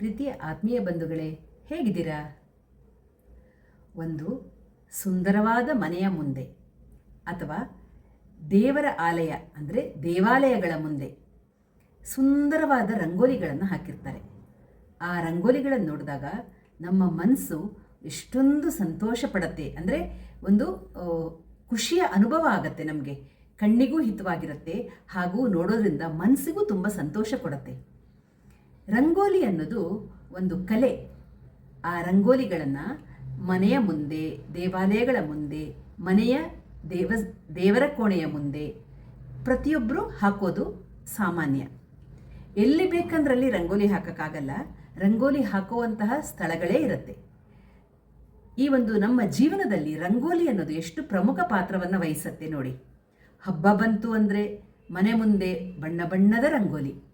ಪ್ರೀತಿಯ ಆತ್ಮೀಯ ಬಂಧುಗಳೇ, ಹೇಗಿದ್ದೀರಾ? ಒಂದು ಸುಂದರವಾದ ಮನೆಯ ಮುಂದೆ ಅಥವಾ ದೇವರ ಆಲಯ ಅಂದರೆ ದೇವಾಲಯಗಳ ಮುಂದೆ ಸುಂದರವಾದ ರಂಗೋಲಿಗಳನ್ನು ಹಾಕಿರ್ತಾರೆ. ಆ ರಂಗೋಲಿಗಳನ್ನು ನೋಡಿದಾಗ ನಮ್ಮ ಮನಸ್ಸು ಎಷ್ಟೊಂದು ಸಂತೋಷ ಪಡತ್ತೆ ಅಂದರೆ ಒಂದು ಖುಷಿಯ ಅನುಭವ ಆಗತ್ತೆ ನಮಗೆ. ಕಣ್ಣಿಗೂ ಹಿತವಾಗಿರುತ್ತೆ ಹಾಗೂ ನೋಡೋದ್ರಿಂದ ಮನಸ್ಸಿಗೂ ತುಂಬ ಸಂತೋಷ ಕೊಡುತ್ತೆ. ರಂಗೋಲಿ ಅನ್ನೋದು ಒಂದು ಕಲೆ. ಆ ರಂಗೋಲಿಗಳನ್ನು ಮನೆಯ ಮುಂದೆ, ದೇವಾಲಯಗಳ ಮುಂದೆ, ಮನೆಯ ದೇವ, ದೇವರ ಕೋಣೆಯ ಮುಂದೆ ಪ್ರತಿಯೊಬ್ಬರು ಹಾಕೋದು ಸಾಮಾನ್ಯ. ಎಲ್ಲಿ ಬೇಕಂದ್ರಲ್ಲಿ ರಂಗೋಲಿ ಹಾಕೋಕ್ಕಾಗಲ್ಲ. ರಂಗೋಲಿ ಹಾಕುವಂತಹ ಸ್ಥಳಗಳೇ ಇರುತ್ತೆ. ಈ ಒಂದು ನಮ್ಮ ಜೀವನದಲ್ಲಿ ರಂಗೋಲಿ ಅನ್ನೋದು ಎಷ್ಟು ಪ್ರಮುಖ ಪಾತ್ರವನ್ನು ವಹಿಸುತ್ತೆ ನೋಡಿ. ಹಬ್ಬ ಬಂತು ಅಂದರೆ ಮನೆ ಮುಂದೆ ಬಣ್ಣ ಬಣ್ಣದ ರಂಗೋಲಿ.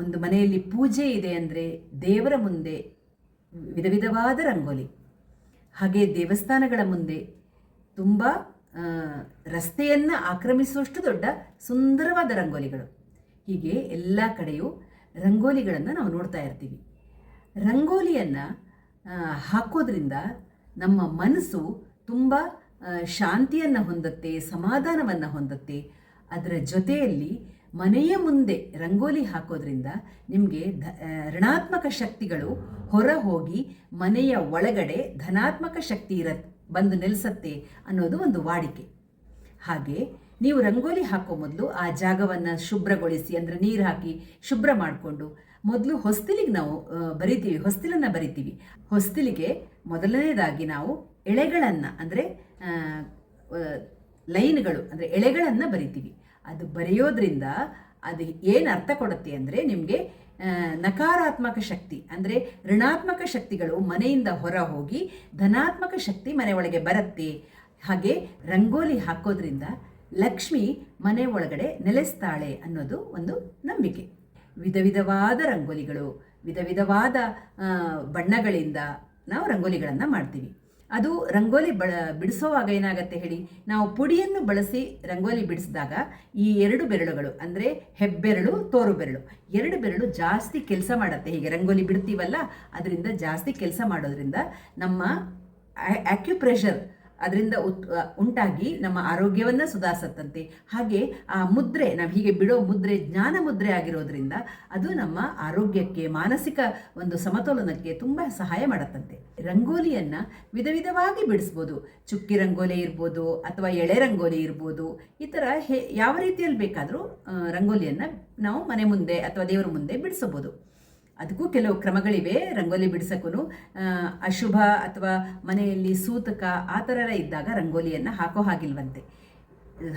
ಒಂದು ಮನೆಯಲ್ಲಿ ಪೂಜೆ ಇದೆ ಅಂದರೆ ದೇವರ ಮುಂದೆ ವಿಧ ವಿಧವಾದ ರಂಗೋಲಿ. ಹಾಗೆ ದೇವಸ್ಥಾನಗಳ ಮುಂದೆ ತುಂಬ ರಸ್ತೆಯನ್ನು ಆಕ್ರಮಿಸುವಷ್ಟು ದೊಡ್ಡ ಸುಂದರವಾದ ರಂಗೋಲಿಗಳು. ಹೀಗೆ ಎಲ್ಲ ಕಡೆಯೂ ರಂಗೋಲಿಗಳನ್ನು ನಾವು ನೋಡ್ತಾ ಇರ್ತೀವಿ. ರಂಗೋಲಿಯನ್ನು ಹಾಕೋದ್ರಿಂದ ನಮ್ಮ ಮನಸ್ಸು ತುಂಬ ಶಾಂತಿಯನ್ನು ಹೊಂದುತ್ತೆ, ಸಮಾಧಾನವನ್ನು ಹೊಂದುತ್ತೆ. ಅದರ ಜೊತೆಯಲ್ಲಿ ಮನೆಯ ಮುಂದೆ ರಂಗೋಲಿ ಹಾಕೋದ್ರಿಂದ ನಿಮಗೆ ಧ ಋಣಾತ್ಮಕ ಶಕ್ತಿಗಳು ಹೊರ ಹೋಗಿ ಮನೆಯ ಒಳಗಡೆ ಧನಾತ್ಮಕ ಶಕ್ತಿ ಇರ, ಬಂದು ನೆಲೆಸತ್ತೆ ಅನ್ನೋದು ಒಂದು ವಾಡಿಕೆ. ಹಾಗೆ ನೀವು ರಂಗೋಲಿ ಹಾಕೋ ಮೊದಲು ಆ ಜಾಗವನ್ನು ಶುಭ್ರಗೊಳಿಸಿ ಅಂದರೆ ನೀರು ಹಾಕಿ ಶುಭ್ರ ಮಾಡಿಕೊಂಡು ಮೊದಲು ಹೊಸ್ತಿಲಿಗೆ ನಾವು ಬರಿತೀವಿ, ಹೊಸ್ತಿಲನ್ನು ಬರಿತೀವಿ. ಹೊಸ್ತಿಲಿಗೆ ಮೊದಲನೇದಾಗಿ ನಾವು ಎಳೆಗಳನ್ನು ಅಂದರೆ ಲೈನ್ಗಳು ಅಂದರೆ ಎಳೆಗಳನ್ನು ಬರಿತೀವಿ. ಅದು ಬರೆಯೋದ್ರಿಂದ ಅದು ಏನು ಅರ್ಥ ಕೊಡುತ್ತೆ ಅಂದರೆ ನಿಮಗೆ ನಕಾರಾತ್ಮಕ ಶಕ್ತಿ, ಅಂದರೆ ಋಣಾತ್ಮಕ ಶಕ್ತಿಗಳು ಮನೆಯಿಂದ ಹೊರ ಹೋಗಿ ಧನಾತ್ಮಕ ಶಕ್ತಿ ಮನೆ ಒಳಗೆ ಬರುತ್ತೆ. ಹಾಗೆ ರಂಗೋಲಿ ಹಾಕೋದ್ರಿಂದ ಲಕ್ಷ್ಮಿ ಮನೆ ಒಳಗಡೆ ನೆಲೆಸ್ತಾಳೆ ಅನ್ನೋದು ಒಂದು ನಂಬಿಕೆ. ವಿಧ ವಿಧವಾದ ರಂಗೋಲಿಗಳು, ವಿಧ ವಿಧವಾದ ಬಣ್ಣಗಳಿಂದ ನಾವು ರಂಗೋಲಿಗಳನ್ನು ಮಾಡ್ತೀವಿ. ಅದು ರಂಗೋಲಿ ಬಳ, ಬಿಡಿಸೋವಾಗ ಏನಾಗುತ್ತೆ ಹೇಳಿ, ನಾವು ಪುಡಿಯನ್ನು ಬಳಸಿ ರಂಗೋಲಿ ಬಿಡಿಸಿದಾಗ ಈ ಎರಡು ಬೆರಳುಗಳು, ಅಂದರೆ ಹೆಬ್ಬೆರಳು ತೋರು ಬೆರಳು ಎರಡು ಬೆರಳು ಜಾಸ್ತಿ ಕೆಲಸ ಮಾಡುತ್ತೆ. ಹೀಗೆ ರಂಗೋಲಿ ಬಿಡ್ತೀವಲ್ಲ, ಅದರಿಂದ ಜಾಸ್ತಿ ಕೆಲಸ ಮಾಡೋದ್ರಿಂದ ನಮ್ಮ ಆಕ್ಯುಪ್ರೆಷರ್ ಅದರಿಂದ ಉಂಟಾಗಿ ನಮ್ಮ ಆರೋಗ್ಯವನ್ನು ಸುಧಾರಿಸತ್ತಂತೆ. ಹಾಗೆ ಆ ಮುದ್ರೆ, ನಾವು ಹೀಗೆ ಬಿಡೋ ಮುದ್ರೆ, ಜ್ಞಾನ ಮುದ್ರೆ ಆಗಿರೋದ್ರಿಂದ ಅದು ನಮ್ಮ ಆರೋಗ್ಯಕ್ಕೆ, ಮಾನಸಿಕ ಒಂದು ಸಮತೋಲನಕ್ಕೆ ತುಂಬ ಸಹಾಯ ಮಾಡತ್ತಂತೆ. ರಂಗೋಲಿಯನ್ನು ವಿಧ ವಿಧವಾಗಿ ಬಿಡಿಸ್ಬೋದು. ಚುಕ್ಕಿ ರಂಗೋಲಿ ಇರ್ಬೋದು ಅಥವಾ ಎಳೆ ರಂಗೋಲಿ ಇರ್ಬೋದು. ಈ ಥರ ಹೇ, ಯಾವ ರೀತಿಯಲ್ಲಿ ಬೇಕಾದರೂ ರಂಗೋಲಿಯನ್ನು ನಾವು ಮನೆ ಮುಂದೆ ಅಥವಾ ದೇವರ ಮುಂದೆ ಬಿಡಿಸಬಹುದು ಅದಕ್ಕೂ ಕೆಲವು ಕ್ರಮಗಳಿವೆ, ರಂಗೋಲಿ ಬಿಡಿಸೋಕ್ಕೂ ಅಶುಭ ಅಥವಾ ಮನೆಯಲ್ಲಿ ಸೂತಕ ಆ ಥರ ಇದ್ದಾಗ ರಂಗೋಲಿಯನ್ನು ಹಾಕೋ ಹಾಗಿಲ್ವಂತೆ.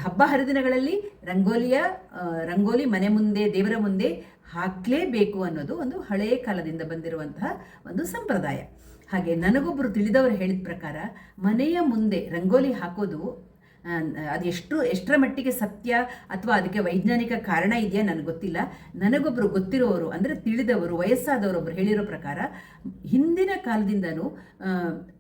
ಹಬ್ಬ ಹರಿದಿನಗಳಲ್ಲಿ ರಂಗೋಲಿಯ ರಂಗೋಲಿ ಮನೆ ಮುಂದೆ, ದೇವರ ಮುಂದೆ ಹಾಕಲೇಬೇಕು ಅನ್ನೋದು ಒಂದು ಹಳೆಯ ಕಾಲದಿಂದ ಬಂದಿರುವಂತಹ ಒಂದು ಸಂಪ್ರದಾಯ. ಹಾಗೆ ನನಗೊಬ್ಬರು ತಿಳಿದವರು ಹೇಳಿದ ಪ್ರಕಾರ ಮನೆಯ ಮುಂದೆ ರಂಗೋಲಿ ಹಾಕೋದು ಅದು ಎಷ್ಟು ಎಷ್ಟರ ಮಟ್ಟಿಗೆ ಸತ್ಯ ಅಥವಾ ಅದಕ್ಕೆ ವೈಜ್ಞಾನಿಕ ಕಾರಣ ಇದೆಯಾ ನನಗೆ ಗೊತ್ತಿಲ್ಲ. ನನಗೊಬ್ಬರು ಗೊತ್ತಿರೋರು ಅಂದರೆ ತಿಳಿದವರು ವಯಸ್ಸಾದವರು ಒಬ್ಬರು ಹೇಳಿರೋ ಪ್ರಕಾರ ಹಿಂದಿನ ಕಾಲದಿಂದನೂ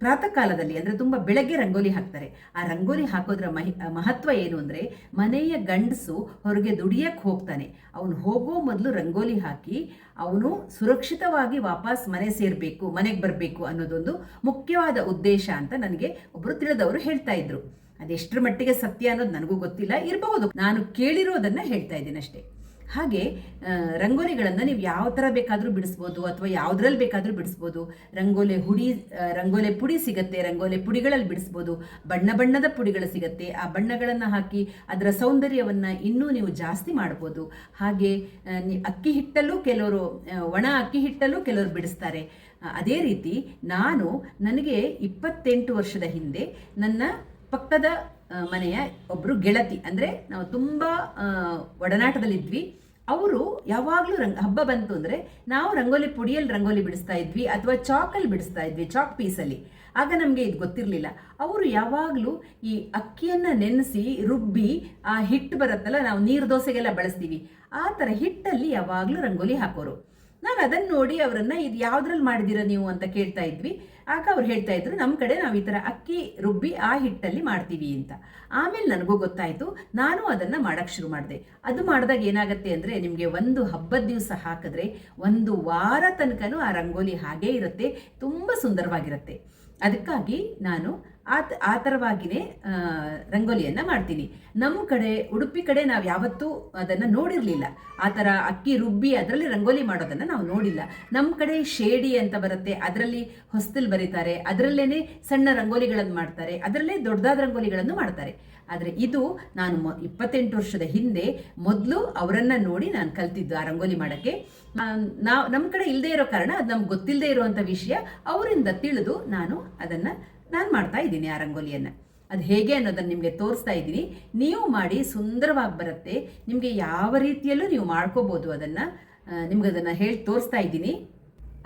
ಪ್ರಾತಃ ಕಾಲದಲ್ಲಿ ಅಂದರೆ ತುಂಬ ಬೆಳಗ್ಗೆ ರಂಗೋಲಿ ಹಾಕ್ತಾರೆ. ಆ ರಂಗೋಲಿ ಹಾಕೋದ್ರ ಮಹಿ ಮಹತ್ವ ಏನು ಅಂದರೆ ಮನೆಯ ಗಂಡಸು ಹೊರಗೆ ದುಡಿಯಕ್ಕೆ ಹೋಗ್ತಾನೆ. ಅವನು ಹೋಗೋ ಮೊದಲು ರಂಗೋಲಿ ಹಾಕಿ ಅವನು ಸುರಕ್ಷಿತವಾಗಿ ವಾಪಸ್ ಮನೆ ಸೇರಬೇಕು, ಮನೆಗೆ ಬರಬೇಕು ಅನ್ನೋದೊಂದು ಮುಖ್ಯವಾದ ಉದ್ದೇಶ ಅಂತ ನನಗೆ ಒಬ್ಬರು ತಿಳಿದವರು ಹೇಳ್ತಾ ಇದ್ರು. ಅದೆಷ್ಟರ ಮಟ್ಟಿಗೆ ಸತ್ಯ ಅನ್ನೋದು ನನಗೂ ಗೊತ್ತಿಲ್ಲ, ಇರಬಹುದು. ನಾನು ಕೇಳಿರೋದನ್ನ ಹೇಳ್ತಾ ಇದ್ದೀನಿ ಅಷ್ಟೇ. ಹಾಗೆ ರಂಗೋಲಿಗಳನ್ನು ನೀವು ಯಾವ ಥರ ಬೇಕಾದರೂ ಬಿಡಿಸ್ಬೋದು ಅಥವಾ ಯಾವುದ್ರಲ್ಲಿ ಬೇಕಾದರೂ ಬಿಡಿಸ್ಬೋದು. ರಂಗೋಲಿ ಹುಡಿ ರಂಗೋಲೆ ಪುಡಿ ಸಿಗತ್ತೆ, ರಂಗೋಲಿ ಪುಡಿಗಳಲ್ಲಿ ಬಿಡಿಸ್ಬೋದು. ಬಣ್ಣ ಬಣ್ಣದ ಪುಡಿಗಳು ಸಿಗತ್ತೆ. ಆ ಬಣ್ಣಗಳನ್ನು ಹಾಕಿ ಅದರ ಸೌಂದರ್ಯವನ್ನು ಇನ್ನೂ ನೀವು ಜಾಸ್ತಿ ಮಾಡ್ಬೋದು. ಹಾಗೆ ಅಕ್ಕಿ ಹಿಟ್ಟಲ್ಲೂ ಕೆಲವರು ಒಣ ಅಕ್ಕಿ ಹಿಟ್ಟಲ್ಲೂ ಕೆಲವರು ಬಿಡಿಸ್ತಾರೆ. ಅದೇ ರೀತಿ ನಾನು ನನಗೆ ಇಪ್ಪತ್ತೆಂಟು ವರ್ಷದ ಹಿಂದೆ ನನ್ನ ಪಕ್ಕದ ಮನೆಯ ಒಬ್ಬರು ಗೆಳತಿ, ಅಂದರೆ ನಾವು ತುಂಬ ಒಡನಾಟದಲ್ಲಿ ಒಡನಾಟದಲ್ಲಿದ್ವಿ. ಅವರು ಯಾವಾಗಲೂ ರಂಗ್, ಹಬ್ಬ ಬಂತು ಅಂದರೆ ನಾವು ರಂಗೋಲಿ ಪುಡಿಯಲ್ಲಿ ರಂಗೋಲಿ ಬಿಡಿಸ್ತಾ ಇದ್ವಿ, ಅಥವಾ ಚಾಕಲ್ಲಿ ಬಿಡಿಸ್ತಾ ಇದ್ವಿ, ಚಾಕ್ ಪೀಸಲ್ಲಿ. ಆಗ ನಮಗೆ ಇದು ಗೊತ್ತಿರಲಿಲ್ಲ. ಅವರು ಯಾವಾಗಲೂ ಈ ಅಕ್ಕಿಯನ್ನು ನೆನೆಸಿ ರುಬ್ಬಿ, ಆ ಹಿಟ್ಟು ಬರುತ್ತಲ್ಲ, ನಾವು ನೀರು ದೋಸೆಗೆಲ್ಲ ಬಳಸ್ತೀವಿ. ಆ ಥರ ಹಿಟ್ಟಲ್ಲಿ ಯಾವಾಗಲೂ ರಂಗೋಲಿ ಹಾಕೋರು. ನಾನು ಅದನ್ನು ನೋಡಿ ಅವರನ್ನ ಇದು ಯಾವ್ದ್ರಲ್ಲಿ ಮಾಡಿದ್ದೀರಾ ನೀವು? ಅಂತ ಕೇಳ್ತಾ ಇದ್ವಿ. ಆಗ ಅವ್ರು ಹೇಳ್ತಾ ಇದ್ರು ನಮ್ಮ ಕಡೆ ನಾವು ಈ ಥರ ಅಕ್ಕಿ ರುಬ್ಬಿ ಆ ಹಿಟ್ಟಲ್ಲಿ ಮಾಡ್ತೀವಿ ಅಂತ. ಆಮೇಲೆ ನನಗೂ ಗೊತ್ತಾಯಿತು, ನಾನು ಅದನ್ನು ಮಾಡೋಕ್ಕೆ ಶುರು ಮಾಡಿದೆ. ಅದು ಮಾಡಿದಾಗ ಏನಾಗುತ್ತೆ ಅಂದರೆ, ನಿಮಗೆ ಒಂದು ಹಬ್ಬದ ದಿವಸ ಹಾಕಿದ್ರೆ ಒಂದು ವಾರ ತನಕನೂ ಆ ರಂಗೋಲಿ ಹಾಗೇ ಇರುತ್ತೆ, ತುಂಬ ಸುಂದರವಾಗಿರುತ್ತೆ. ಅದಕ್ಕಾಗಿ ನಾನು ಆ ಆ ಥರವಾಗಿಯೇ ರಂಗೋಲಿಯನ್ನು ಮಾಡ್ತೀನಿ. ನಮ್ಮ ಕಡೆ, ಉಡುಪಿ ಕಡೆ ನಾವು ಯಾವತ್ತೂ ಅದನ್ನು ನೋಡಿರಲಿಲ್ಲ. ಆ ಥರ ಅಕ್ಕಿ ರುಬ್ಬಿ ಅದರಲ್ಲಿ ರಂಗೋಲಿ ಮಾಡೋದನ್ನು ನಾವು ನೋಡಿಲ್ಲ. ನಮ್ಮ ಕಡೆ ಶೇಡಿ ಅಂತ ಬರುತ್ತೆ, ಅದರಲ್ಲಿ ಹೊಸ್ತಲ್ ಬರೀತಾರೆ ಅದರಲ್ಲೇ ಸಣ್ಣ ರಂಗೋಲಿಗಳನ್ನು ಮಾಡ್ತಾರೆ, ಅದರಲ್ಲೇ ದೊಡ್ಡದಾದ ರಂಗೋಲಿಗಳನ್ನು ಮಾಡ್ತಾರೆ. ಆದರೆ ಇದು ನಾನು ಮೊ, ಇಪ್ಪತ್ತೆಂಟು ವರ್ಷದ ಹಿಂದೆ ಮೊದಲು ಅವರನ್ನು ನೋಡಿ ನಾನು ಕಲ್ತಿದ್ದು ಆ ರಂಗೋಲಿ ಮಾಡೋಕ್ಕೆ. ನಾವು ನಮ್ಮ ಕಡೆ ಇಲ್ಲದೆ ಇರೋ ಕಾರಣ ಅದು ನಮ್ಗೆ ಗೊತ್ತಿಲ್ಲದೆ ಇರುವಂಥ ವಿಷಯ ಅವರಿಂದ ತಿಳಿದು ನಾನು ಅದನ್ನು ನಾನು ಮಾಡ್ತಾ ಇದ್ದೀನಿ ಆ ರಂಗೋಲಿಯನ್ನು. ಅದು ಹೇಗೆ ಅನ್ನೋದನ್ನು ನಿಮಗೆ ತೋರಿಸ್ತಾ ಇದ್ದೀನಿ. ನೀವು ಮಾಡಿ ಸುಂದರವಾಗಿ ಬರುತ್ತೆ. ನಿಮಗೆ ಯಾವ ರೀತಿಯಲ್ಲೂ ನೀವು ಮಾಡ್ಕೋಬೋದು ಅದನ್ನು. ನಿಮ್ಗೆ ಅದನ್ನು ಹೇಳಿ, ತೋರಿಸ್ತಾ ಇದ್ದೀನಿ.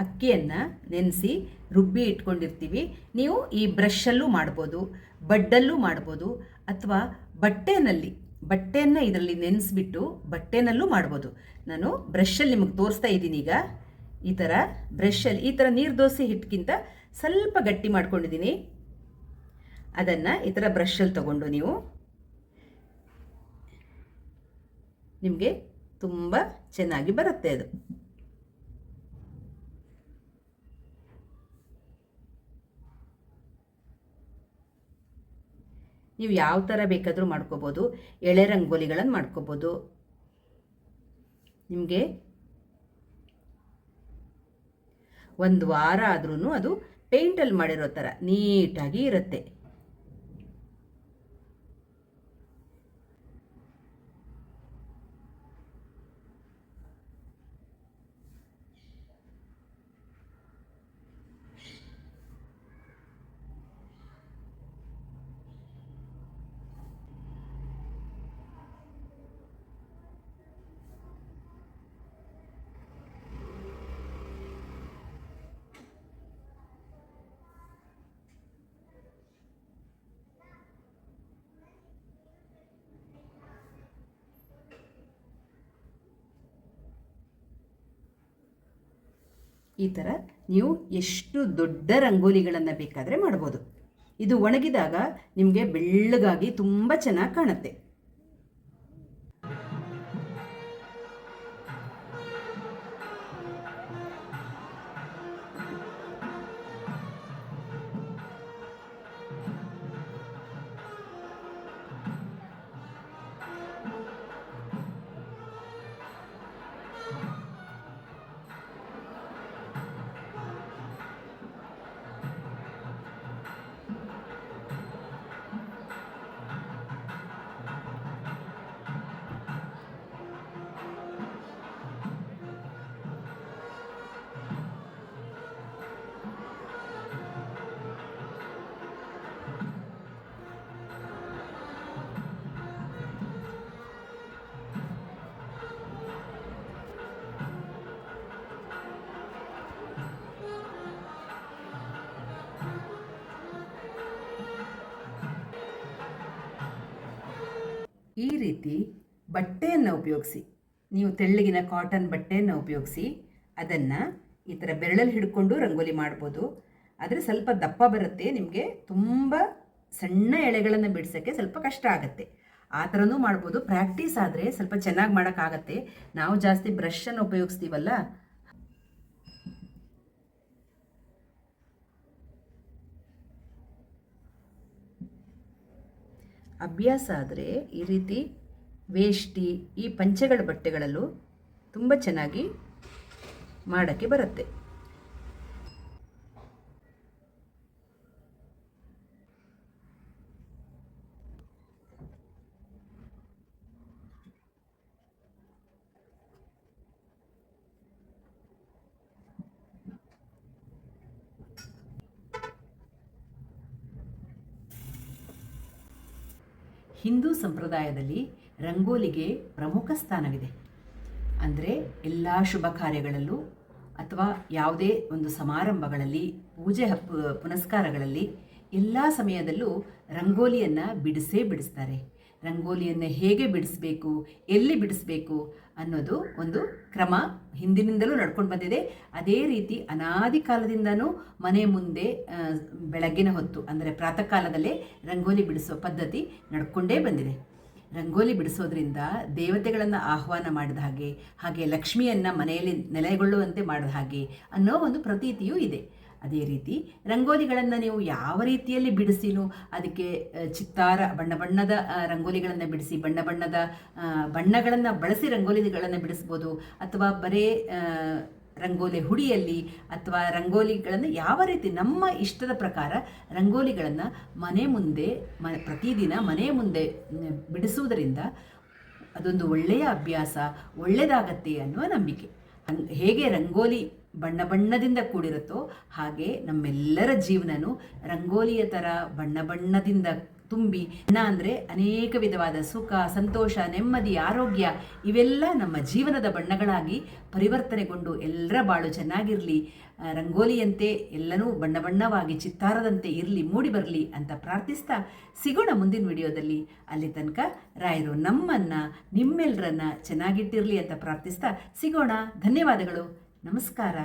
ಅಕ್ಕಿಯನ್ನು ನೆನೆಸಿ ರುಬ್ಬಿ ಇಟ್ಕೊಂಡಿರ್ತೀವಿ. ನೀವು ಈ ಬ್ರಷಲ್ಲೂ ಮಾಡ್ಬೋದು, ಬಡ್ಡಲ್ಲೂ ಮಾಡ್ಬೋದು, ಅಥವಾ ಬಟ್ಟೆನಲ್ಲಿ, ಬಟ್ಟೆಯನ್ನು ಇದರಲ್ಲಿ ನೆನೆಸ್ಬಿಟ್ಟು ಬಟ್ಟೆನಲ್ಲೂ ಮಾಡ್ಬೋದು. ನಾನು ಬ್ರಷಲ್ಲಿ ನಿಮಗೆ ತೋರಿಸ್ತಾ ಇದ್ದೀನಿ ಈಗ. ಈ ಥರ ಬ್ರಷಲ್ಲಿ, ಈ ಥರ ನೀರು ದೋಸೆ ಹಿಟ್ಟಿಗಿಂತ ಸ್ವಲ್ಪ ಗಟ್ಟಿ ಮಾಡ್ಕೊಂಡಿದ್ದೀನಿ. ಅದನ್ನು ಈ ಥರ ಬ್ರಷಲ್ಲಿ ತಗೊಂಡು ನೀವು ನಿಮಗೆ ತುಂಬ ಚೆನ್ನಾಗಿ ಬರುತ್ತೆ ಅದು. ನೀವು ಯಾವ ಥರ ಬೇಕಾದರೂ ಮಾಡ್ಕೋಬೋದು, ಎಳೆ ರಂಗೋಲಿಗಳನ್ನು ಮಾಡ್ಕೋಬೋದು. ನಿಮಗೆ ಒಂದು ವಾರ ಆದ್ರೂ ಅದು ಪೇಂಟಲ್ಲಿ ಮಾಡಿರೋ ಥರ ನೀಟಾಗಿ ಇರುತ್ತೆ. ಈ ಥರ ನೀವು ಎಷ್ಟು ದೊಡ್ಡ ರಂಗೋಲಿಗಳನ್ನು ಬೇಕಾದರೆ ಮಾಡ್ಬೋದು. ಇದು ಒಣಗಿದಾಗ ನಿಮಗೆ ಬೆಳ್ಳಗಾಗಿ ತುಂಬ ಚೆನ್ನಾಗಿ ಕಾಣುತ್ತೆ. ಈ ರೀತಿ ಬಟ್ಟೆಯನ್ನು ಉಪಯೋಗಿಸಿ. ನೀವು ತೆಳ್ಳಗಿನ ಕಾಟನ್ ಬಟ್ಟೆಯನ್ನು ಉಪಯೋಗಿಸಿ, ಅದನ್ನು ಈ ಥರ ಬೆರಳಲ್ಲಿ ಹಿಡ್ಕೊಂಡು ರಂಗೋಲಿ ಮಾಡ್ಬೋದು. ಆದರೆ ಸ್ವಲ್ಪ ದಪ್ಪ ಬರುತ್ತೆ, ನಿಮಗೆ ತುಂಬ ಸಣ್ಣ ಎಳೆಗಳನ್ನು ಬಿಡಿಸೋಕ್ಕೆ ಸ್ವಲ್ಪ ಕಷ್ಟ ಆಗುತ್ತೆ. ಆ ಥರನೂ ಮಾಡ್ಬೋದು. ಪ್ರಾಕ್ಟೀಸ್ ಆದರೆ ಸ್ವಲ್ಪ ಚೆನ್ನಾಗಿ ಮಾಡೋಕ್ಕಾಗತ್ತೆ. ನಾವು ಜಾಸ್ತಿ ಬ್ರಷನ್ನು ಉಪಯೋಗಿಸ್ತೀವಲ್ಲ ಅಭ್ಯಾಸ ಆದರೆ ಈ ರೀತಿ ವೇಷ್ಟಿ ಈ ಪಂಚೆಗಳ ಬಟ್ಟೆಗಳಲ್ಲೂ ತುಂಬ ಚೆನ್ನಾಗಿ ಮಾಡೋಕ್ಕೆ ಬರುತ್ತೆ. ಹಿಂದೂ ಸಂಪ್ರದಾಯದಲ್ಲಿ ರಂಗೋಲಿಗೆ ಪ್ರಮುಖ ಸ್ಥಾನವಿದೆ. ಅಂದರೆ ಎಲ್ಲ ಶುಭ ಕಾರ್ಯಗಳಲ್ಲೂ ಅಥವಾ ಯಾವುದೇ ಒಂದು ಸಮಾರಂಭಗಳಲ್ಲಿ, ಪೂಜೆ ಪುನಸ್ಕಾರಗಳಲ್ಲಿ ಎಲ್ಲ ಸಮಯದಲ್ಲೂ ರಂಗೋಲಿಯನ್ನು ಬಿಡಿಸೇ ಬಿಡಿಸ್ತಾರೆ. ರಂಗೋಲಿಯನ್ನು ಹೇಗೆ ಬಿಡಿಸ್ಬೇಕು, ಎಲ್ಲಿ ಬಿಡಿಸ್ಬೇಕು ಅನ್ನೋದು ಒಂದು ಕ್ರಮ ಹಿಂದಿನಿಂದಲೂ ನಡ್ಕೊಂಡು ಬಂದಿದೆ. ಅದೇ ರೀತಿ ಅನಾದಿ ಕಾಲದಿಂದನೂ ಮನೆ ಮುಂದೆ ಬೆಳಗ್ಗಿನ ಹೊತ್ತು, ಅಂದರೆ ಪ್ರಾತಃ ಕಾಲದಲ್ಲೇ ರಂಗೋಲಿ ಬಿಡಿಸುವ ಪದ್ಧತಿ ನಡ್ಕೊಂಡೇ ಬಂದಿದೆ. ರಂಗೋಲಿ ಬಿಡಿಸೋದ್ರಿಂದ ದೇವತೆಗಳನ್ನು ಆಹ್ವಾನ ಮಾಡಿದ ಹಾಗೆ ಹಾಗೆ ಲಕ್ಷ್ಮಿಯನ್ನು ಮನೆಯಲ್ಲಿ ನೆಲೆಗೊಳ್ಳುವಂತೆ ಮಾಡಿದ ಹಾಗೆ ಅನ್ನೋ ಒಂದು ಪ್ರತೀತಿಯೂ ಇದೆ. ಅದೇ ರೀತಿ ರಂಗೋಲಿಗಳನ್ನು ನೀವು ಯಾವ ರೀತಿಯಲ್ಲಿ ಬಿಡಿಸಿನೂ ಅದಕ್ಕೆ ಚಿತ್ತಾರ, ಬಣ್ಣ ಬಣ್ಣದ ರಂಗೋಲಿಗಳನ್ನು ಬಿಡಿಸಿ, ಬಣ್ಣ ಬಣ್ಣದ ಬಣ್ಣಗಳನ್ನು ಬಳಸಿ ರಂಗೋಲಿಗಳನ್ನು ಬಿಡಿಸ್ಬೋದು ಅಥವಾ ಬರೇ ರಂಗೋಲಿ ಹುಡಿಯಲ್ಲಿ ಅಥವಾ ರಂಗೋಲಿಗಳನ್ನು ಯಾವ ರೀತಿ ನಮ್ಮ ಇಷ್ಟದ ಪ್ರಕಾರ ರಂಗೋಲಿಗಳನ್ನು ಮನೆ ಮುಂದೆ, ಮ, ಪ್ರತಿದಿನ ಮನೆ ಮುಂದೆ ಬಿಡಿಸುವುದರಿಂದ ಅದೊಂದು ಒಳ್ಳೆಯ ಅಭ್ಯಾಸ, ಒಳ್ಳೆಯದಾಗತ್ತೆ ಅನ್ನುವ ನಂಬಿಕೆ. ಹೇಗೆ ರಂಗೋಲಿ ಬಣ್ಣ ಬಣ್ಣದಿಂದ ಕೂಡಿರುತ್ತೋ ಹಾಗೆ ನಮ್ಮೆಲ್ಲರ ಜೀವನನು ರಂಗೋಲಿಯ ಥರ ಬಣ್ಣ ಬಣ್ಣದಿಂದ ತುಂಬಿ ಬಣ್ಣ ಅಂದರೆ ಅನೇಕ ವಿಧವಾದ ಸುಖ, ಸಂತೋಷ, ನೆಮ್ಮದಿ, ಆರೋಗ್ಯ ಇವೆಲ್ಲ ನಮ್ಮ ಜೀವನದ ಬಣ್ಣಗಳಾಗಿ ಪರಿವರ್ತನೆಗೊಂಡು ಎಲ್ಲರ ಬಾಳು ಚೆನ್ನಾಗಿರಲಿ. ರಂಗೋಲಿಯಂತೆ ಎಲ್ಲನೂ ಬಣ್ಣ ಬಣ್ಣವಾಗಿ ಚಿತ್ತಾರದಂತೆ ಇರಲಿ, ಮೂಡಿ ಬರಲಿ ಅಂತ ಪ್ರಾರ್ಥಿಸ್ತಾ ಸಿಗೋಣ ಮುಂದಿನ ವಿಡಿಯೋದಲ್ಲಿ. ಅಲ್ಲಿ ತನಕ ರಾಯರು ನಮ್ಮನ್ನು ನಿಮ್ಮೆಲ್ಲರನ್ನ ಚೆನ್ನಾಗಿಟ್ಟಿರಲಿ ಅಂತ ಪ್ರಾರ್ಥಿಸ್ತಾ ಸಿಗೋಣ. ಧನ್ಯವಾದಗಳು. ನಮಸ್ಕಾರ.